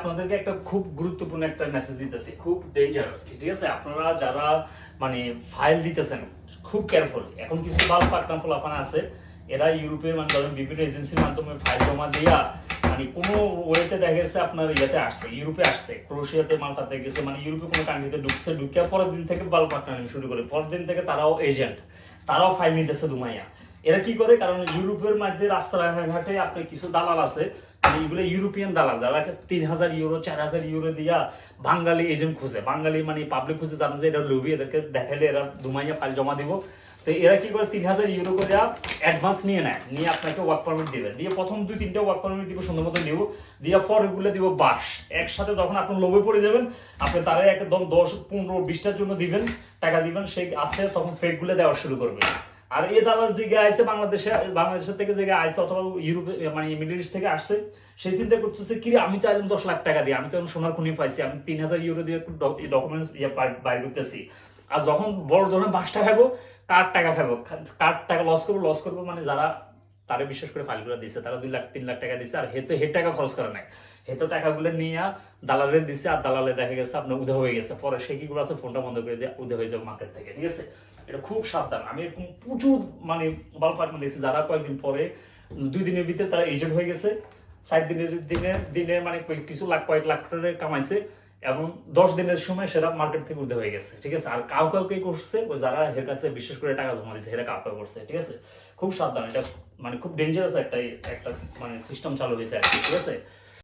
আপনাদেরকে একটা খুব গুরুত্বপূর্ণ একটা মেসেজ দিতেছি। খুব ডেঞ্জারাস ঠিক আছে? আপনারা যারা মানে ফাইল দিতেছেন, খুব কেয়ারফুল এখন কিছু ভালো পাকনাম ফলাফান আছে। এরা ইউরোপের মানে ধরেন বিভিন্ন এজেন্সির মাধ্যমে ফাইল জমা দিয়া মানে কোনো ওয়েতে দেখা গেছে আপনার ইয়েতে আসছে, ইউরোপে আসছে ক্রোশিয়াতে মালটাতে গেছে মানে ইউরোপে কোনো কান্ট্রিতে ঢুকছে, ঢুকিয়া পরের দিন থেকে বাল পাকনামি শুরু করে। পরের দিন থেকে তারাও এজেন্ট তারাও ফাইল নিতেছে দুমাইয়া। এরা কি করে? কারণ ইউরোপের মধ্যে রাস্তাঘাটে আপনার কিছু দালাল আছে। মানে এগুলো ইউরোপিয়ান দালাল, যারা তিন হাজার ইউরো, চার হাজার ইউরো দিয়া বাঙালি এজেন্ট খুঁজে। বাঙালি মানে পাবলিক খুঁজে, জানে যে এরা লোভি, এদেরকে দেখাইলে এরা দুমাইয়া ফাইল জমা দিব। তো এরা কি করে? তিন হাজার ইউরো করে অ্যাডভান্স নিয়ে নেয়। নিয়ে আপনাকে ওয়ার্ক পারমিট দিবে। দিয়ে প্রথম দুই, তিনটা ওয়ার্ক পারমিট দিব সুন্দর মতো দিব। দিয়ে পর এগুলো দিব বাস একসাথে যখন আপনি লোভে পড়ে যাবেন, আপনি তারা একদম দশ, পনেরো, বিশটার জন্য দিবেন, টাকা দিবেন সেই আস্তে তখন ফেকগুলো দেওয়া শুরু করবে। আর এ দালাল যে আইসে বাংলাদেশে, বাংলাদেশের থেকে যে আইসে অথবা ইউরোপে মানে মিডল ইস্ট থেকে আসছে সেই চিন্তা করতেছে কি আমি তো একদম দশ লাখ টাকা দিই আমি তো এখন সোনার খুনি পাইছি, আমি তিন হাজার ইউরো দিয়ে ডকুমেন্টস ইয়ে বাইর করতেছি। আর যখন বড় ধরনের বাসটা খাব কার টাকা খাব কার টাকা লস করব? লস করব মানে যারা তারা বিশেষ করে ফাইলগুলো দিচ্ছে তারা দুই লাখ, তিন লাখ টাকা দিচ্ছে আর হেতে হে টাকা খরচ করে নাই। হেতো টাকাগুলো নিয়ে দালালে দিচ্ছে আর দালালে দেখা গেছে আপনার উদয় হয়ে গেছে। পরে সে কি করে আছে? ফোনটা বন্ধ করে দিয়ে উদয় হয়ে যাবে মার্কেট থেকে, ঠিক আছে? এটা খুব সাবধান। আমি এরকম প্রচুর মানে বাল পাটনা দেখছি যারা কয়েকদিন পরে, দুই দিনের ভিতরে তারা এজেন্ট হয়ে গেছে। সাত দিনের দিনে দিনে মানে কিছু লাখ, কয়েক লাখ টাকা কামাইছে। এবং দশ দিনের সময় সেটা মার্কেট থেকে উঠে হয়ে গেছে, ঠিক আছে? আর কাউ কাউকে করছে, ওই যারা এর কাছে বিশেষ করে টাকা জমা দিচ্ছে এরা কাউ কাউ করছে, ঠিক আছে? খুব সাবধান, এটা মানে খুব ডেঞ্জারাস একটা একটা মানে সিস্টেম চালু হয়েছে আর ঠিক আছে?